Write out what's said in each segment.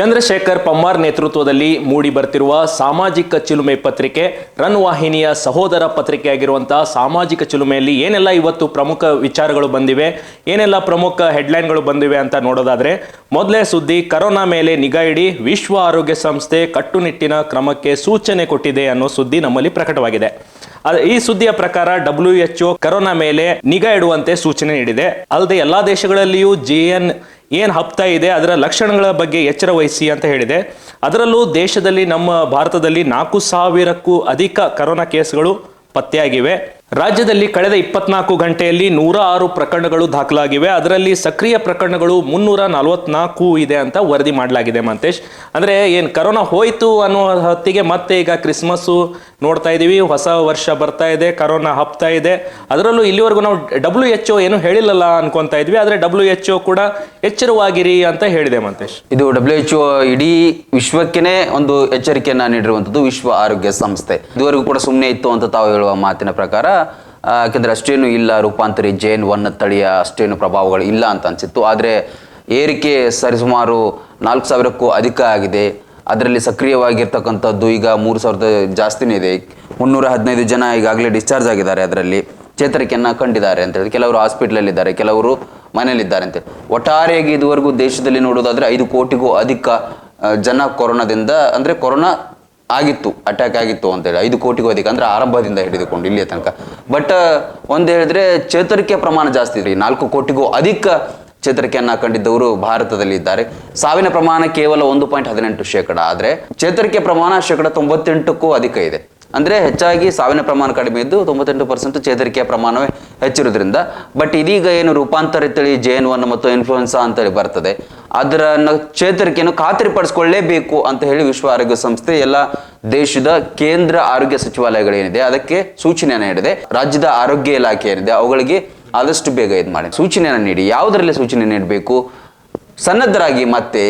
ಚಂದ್ರಶೇಖರ್ ಪಮ್ಮಾರ್ ನೇತೃತ್ವದಲ್ಲಿ ಮೂಡಿ ಬರ್ತಿರುವ ಸಾಮಾಜಿಕ ಚಿಲುಮೆ ಪತ್ರಿಕೆ ರನ್ ವಾಹಿನಿಯ ಸಹೋದರ ಪತ್ರಿಕೆಯಾಗಿರುವಂತಹ ಸಾಮಾಜಿಕ ಚಿಲುಮೆಯಲ್ಲಿ ಏನೆಲ್ಲ ಇವತ್ತು ಪ್ರಮುಖ ವಿಚಾರಗಳು ಬಂದಿವೆ, ಏನೆಲ್ಲ ಪ್ರಮುಖ ಹೆಡ್ಲೈನ್ಗಳು ಬಂದಿವೆ ಅಂತ ನೋಡೋದಾದ್ರೆ, ಮೊದಲೇ ಸುದ್ದಿ ಕರೋನಾ ಮೇಲೆ ನಿಗಾ ಇಡಿ ವಿಶ್ವ ಆರೋಗ್ಯ ಸಂಸ್ಥೆ ಕಟ್ಟುನಿಟ್ಟಿನ ಕ್ರಮಕ್ಕೆ ಸೂಚನೆ ಕೊಟ್ಟಿದೆ ಅನ್ನೋ ಸುದ್ದಿ ನಮ್ಮಲ್ಲಿ ಪ್ರಕಟವಾಗಿದೆ. ಈ ಸುದ್ದಿಯ ಪ್ರಕಾರ ಡಬ್ಲ್ಯೂ ಎಚ್ ಕರೋನಾ ಮೇಲೆ ನಿಗಾ ಇಡುವಂತೆ ಸೂಚನೆ ನೀಡಿದೆ. ಅಲ್ಲದೆ ಎಲ್ಲಾ ದೇಶಗಳಲ್ಲಿಯೂ ಜಿಎನ್ ಏನ್ ಹಪ್ತಾ ಇದೆ, ಅದರ ಲಕ್ಷಣಗಳ ಬಗ್ಗೆ ಎಚ್ಚರ ವಹಿಸಿ ಅಂತ ಹೇಳಿದೆ. ಅದರಲ್ಲೂ ದೇಶದಲ್ಲಿ ನಮ್ಮ ಭಾರತದಲ್ಲಿ ನಾಲ್ಕು ಸಾವಿರಕ್ಕೂ ಅಧಿಕ ಕರೋನಾ ಕೇಸ್ಗಳು ಪತ್ತೆಯಾಗಿವೆ. ರಾಜ್ಯದಲ್ಲಿ ಕಳೆದ ಇಪ್ಪತ್ನಾಲ್ಕು ಗಂಟೆಯಲ್ಲಿ ನೂರ ಆರು ಪ್ರಕರಣಗಳು ದಾಖಲಾಗಿವೆ. ಅದರಲ್ಲಿ ಸಕ್ರಿಯ ಪ್ರಕರಣಗಳು ಮುನ್ನೂರ ನಲವತ್ನಾಲ್ಕು ಇದೆ ಅಂತ ವರದಿ ಮಾಡಲಾಗಿದೆ ಮಂತೇಶ್. ಅಂದರೆ ಏನು ಕರೋನಾ ಹೋಯಿತು ಅನ್ನೋ ಹೊತ್ತಿಗೆ ಮತ್ತೆ ಈಗ ಕ್ರಿಸ್ಮಸ್ಸು ನೋಡ್ತಾ ಇದ್ದೀವಿ ಹೊಸ ವರ್ಷ ಬರ್ತಾ ಇದೆ, ಕರೋನಾ ಹಬ್ತಾ ಇದೆ. ಅದರಲ್ಲೂ ಇಲ್ಲಿವರೆಗೂ ನಾವು ಡಬ್ಲ್ಯೂ ಎಚ್ ಏನು ಹೇಳಿಲ್ಲಲ್ಲ ಅನ್ಕೊಂತಾ ಇದ್ವಿ. ಆದರೆ ಡಬ್ಲ್ಯೂ ಎಚ್ ಕೂಡ ಎಚ್ಚರವಾಗಿರಿ ಅಂತ ಹೇಳಿದೆ ಮಂತೇಶ್. ಇದು ಡಬ್ಲ್ಯೂ ಎಚ್ ಇಡೀ ವಿಶ್ವಕ್ಕೇನೆ ಒಂದು ಎಚ್ಚರಿಕೆಯನ್ನು ನೀಡಿರುವಂಥದ್ದು ವಿಶ್ವ ಆರೋಗ್ಯ ಸಂಸ್ಥೆ. ಇದುವರೆಗೂ ಕೂಡ ಸುಮ್ಮನೆ ಇತ್ತು ಅಂತ ತಾವು ಹೇಳುವ ಮಾತಿನ ಪ್ರಕಾರ ಯಾಕಂದ್ರೆ ಅಷ್ಟೇನು ಇಲ್ಲ, ರೂಪಾಂತರಿ ಜೇನ್ ಒನ್ ತಳಿಯ ಅಷ್ಟೇನು ಪ್ರಭಾವಗಳು ಇಲ್ಲ ಅಂತ ಅನ್ಸಿತ್ತು. ಆದರೆ ಏರಿಕೆ ಸರಿಸುಮಾರು ನಾಲ್ಕು ಸಾವಿರಕ್ಕೂ ಅಧಿಕ ಆಗಿದೆ. ಅದರಲ್ಲಿ ಸಕ್ರಿಯವಾಗಿರ್ತಕ್ಕಂಥದ್ದು ಈಗ ಮೂರು ಸಾವಿರದ ಜಾಸ್ತಿನೇ ಇದೆ. ಮುನ್ನೂರ ಹದಿನೈದು ಜನ ಈಗಾಗಲೇ ಡಿಸ್ಚಾರ್ಜ್ ಆಗಿದ್ದಾರೆ ಅದರಲ್ಲಿ. ಚೇತರಿಕೆಯನ್ನ ಕಂಡಿದ್ದಾರೆ ಅಂತ ಹೇಳಿ. ಕೆಲವರು ಹಾಸ್ಪಿಟ್ಲಲ್ಲಿ ಇದ್ದಾರೆ ಕೆಲವರು ಮನೆಯಲ್ಲಿದ್ದಾರೆ ಅಂತ ಒಟ್ಟಾರೆಯಾಗಿ ಇದುವರೆಗೂ ದೇಶದಲ್ಲಿ ನೋಡೋದಾದ್ರೆ ಐದು ಕೋಟಿಗೂ ಅಧಿಕ ಜನ ಕೊರೋನಾದಿಂದ, ಅಂದ್ರೆ ಕೊರೋನಾ ಆಗಿತ್ತು ಅಟ್ಯಾಕ್ ಆಗಿತ್ತು ಅಂತೇಳಿ ಐದು ಕೋಟಿಗೂ ಅಧಿಕ ಅಂದ್ರೆ ಆರಂಭದಿಂದ ಹಿಡಿದುಕೊಂಡು ಇಲ್ಲಿಯ ತನಕ. ಬಟ್ ಒಂದು ಹೇಳಿದ್ರೆ ಚೇತರಿಕೆ ಪ್ರಮಾಣ ಜಾಸ್ತಿ ಇದೆ ನಾಲ್ಕು ಕೋಟಿಗೂ ಅಧಿಕ ಚೇತರಿಕೆಯನ್ನ ಕಂಡಿದ್ದವರು ಭಾರತದಲ್ಲಿ ಇದ್ದಾರೆ. ಸಾವಿನ ಪ್ರಮಾಣ ಕೇವಲ ಒಂದು ಪಾಯಿಂಟ್ ಹದಿನೆಂಟು ಶೇಕಡ. ಆದ್ರೆ ಚೇತರಿಕೆ ಪ್ರಮಾಣ ಶೇಕಡ ತೊಂಬತ್ತೆಂಟಕ್ಕೂ ಅಧಿಕ ಇದೆ. ಅಂದ್ರೆ ಹೆಚ್ಚಾಗಿ ಸಾವಿನ ಪ್ರಮಾಣ ಕಡಿಮೆ ಇದ್ದು ತೊಂಬತ್ತೆಂಟು ಪರ್ಸೆಂಟ್ ಚೇತರಿಕೆಯ ಪ್ರಮಾಣವೇ ಹೆಚ್ಚಿರೋದ್ರಿಂದ ಬಟ್ ಇದೀಗ ಏನು ರೂಪಾಂತರ ತಳಿ ಜೇನ್ ಒನ್ ಮತ್ತು ಇನ್ಫ್ಲುಯೆನ್ಸಾ ಅಂತೇಳಿ ಬರ್ತದೆ. ಅದರ ಚೇತರಿಕೆಯನ್ನು ಖಾತ್ರಿಪಡಿಸ್ಕೊಳ್ಳೇಬೇಕು ಅಂತ ಹೇಳಿ ವಿಶ್ವ ಆರೋಗ್ಯ ಸಂಸ್ಥೆ ಎಲ್ಲ ದೇಶದ ಕೇಂದ್ರ ಆರೋಗ್ಯ ಸಚಿವಾಲಯಗಳೇನಿದೆ, ಅದಕ್ಕೆ ಸೂಚನೆಯನ್ನು ನೀಡಿದೆ. ರಾಜ್ಯದ ಆರೋಗ್ಯ ಇಲಾಖೆ ಏನಿದೆ, ಅವುಗಳಿಗೆ ಆದಷ್ಟು ಬೇಗ ಇದು ಮಾಡಿ ಸೂಚನೆಯನ್ನು ನೀಡಿ. ಯಾವುದರಲ್ಲಿ ಸೂಚನೆ ನೀಡಬೇಕು? ಸನ್ನದ್ಧರಾಗಿ ಮತ್ತೆ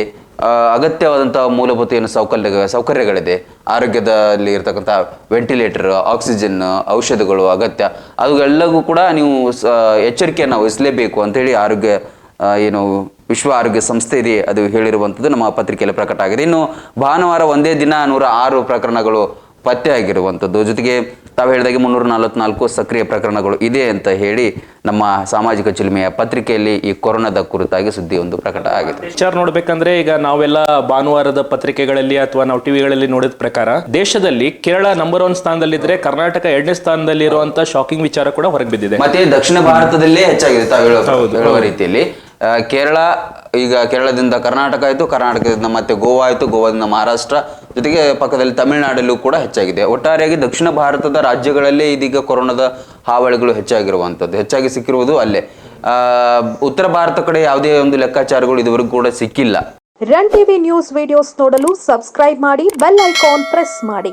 ಆ, ಅಗತ್ಯವಾದಂತಹ ಮೂಲಭೂತ ಏನು ಸೌಕರ್ಯ ಸೌಕರ್ಯಗಳಿದೆ. ಆರೋಗ್ಯದಲ್ಲಿ ಇರತಕ್ಕಂಥ ವೆಂಟಿಲೇಟರ್ ಆಕ್ಸಿಜನ್ ಔಷಧಗಳು ಅಗತ್ಯ. ಅವುಗಳೆಲ್ಲವೂ ಕೂಡ ನೀವು ಸ- ಎಚ್ಚರಿಕೆಯನ್ನು ವಹಿಸಲೇಬೇಕು ಅಂತೇಳಿ ಆರೋಗ್ಯ ಏನು ವಿಶ್ವ ಆರೋಗ್ಯ ಸಂಸ್ಥೆ ಇದೆ ಅದು ಹೇಳಿರುವಂಥದ್ದು ನಮ್ಮ ಪತ್ರಿಕೆಯಲ್ಲಿ ಪ್ರಕಟ ಆಗಿದೆ. ಇನ್ನು ಭಾನುವಾರ ಒಂದೇ ದಿನ ನೂರ ಆರು ಪ್ರಕರಣಗಳು ಪತ್ತೆ ಆಗಿರುವಂಥದ್ದು ಜೊತೆಗೆ ತಾವು ಹೇಳಿದಾಗೆ ಮುನ್ನೂರ ನಲವತ್ನಾಲ್ಕು ಸಕ್ರಿಯ ಪ್ರಕರಣಗಳು ಇದೆ ಅಂತ ಹೇಳಿ ನಮ್ಮ ಸಾಮಾಜಿಕ ಚಿಲುಮೆಯ ಪತ್ರಿಕೆಯಲ್ಲಿ ಈ ಕೊರೋನಾದ ಕುರಿತಾಗಿ ಸುದ್ದಿ ಒಂದು ಪ್ರಕಟ ಆಗಿದೆ ವಿಚಾರ ನೋಡ್ಬೇಕಂದ್ರೆ ಈಗ ನಾವೆಲ್ಲ ಭಾನುವಾರದ ಪತ್ರಿಕೆಗಳಲ್ಲಿ ಅಥವಾ ನಾವು ಟಿವಿಗಳಲ್ಲಿ ನೋಡಿದ ಪ್ರಕಾರ ದೇಶದಲ್ಲಿ ಕೇರಳ ನಂಬರ್ ಒನ್ ಸ್ಥಾನದಲ್ಲಿದ್ರೆ ಕರ್ನಾಟಕ ಎರಡನೇ ಸ್ಥಾನದಲ್ಲಿ ಇರುವಂತ ಶಾಕಿಂಗ್ ವಿಚಾರ ಕೂಡ ಹೊರಗೆ ಬಿದ್ದಿದೆ. ಮತ್ತೆ ದಕ್ಷಿಣ ಭಾರತದಲ್ಲೇ ಹೆಚ್ಚಾಗಿದೆ ತಾವು ಹೇಳೋ ಹೇಳುವ ರೀತಿಯಲ್ಲಿ. ಕೇರಳ ಈಗ ಕೇರಳದಿಂದ ಕರ್ನಾಟಕ ಆಯಿತು, ಕರ್ನಾಟಕದಿಂದ ಮತ್ತೆ ಗೋವಾ ಆಯಿತು, ಗೋವಾದಿಂದ ಮಹಾರಾಷ್ಟ್ರ, ಜೊತೆಗೆ ಪಕ್ಕದಲ್ಲಿ ತಮಿಳುನಾಡಲ್ಲೂ ಕೂಡ ಹೆಚ್ಚಾಗಿದೆ. ಒಟ್ಟಾರೆಯಾಗಿ ದಕ್ಷಿಣ ಭಾರತದ ರಾಜ್ಯಗಳಲ್ಲೇ ಇದೀಗ ಕೊರೋನಾದ ಹಾವಳಿಗಳು ಹೆಚ್ಚಾಗಿರುವಂಥದ್ದು. ಹೆಚ್ಚಾಗಿ ಸಿಕ್ಕಿರುವುದು ಅಲ್ಲೇ. ಉತ್ತರ ಭಾರತ ಕಡೆ ಯಾವುದೇ ಒಂದು ಲೆಕ್ಕಾಚಾರಗಳು ಇದುವರೆಗೂ ಕೂಡ ಸಿಕ್ಕಿಲ್ಲ. ರನ್ ಟಿವಿ ನ್ಯೂಸ್ ವಿಡಿಯೋಸ್ ನೋಡಲು ಸಬ್ಸ್ಕ್ರೈಬ್ ಮಾಡಿ, ಬೆಲ್ ಐಕಾನ್ ಪ್ರೆಸ್ ಮಾಡಿ.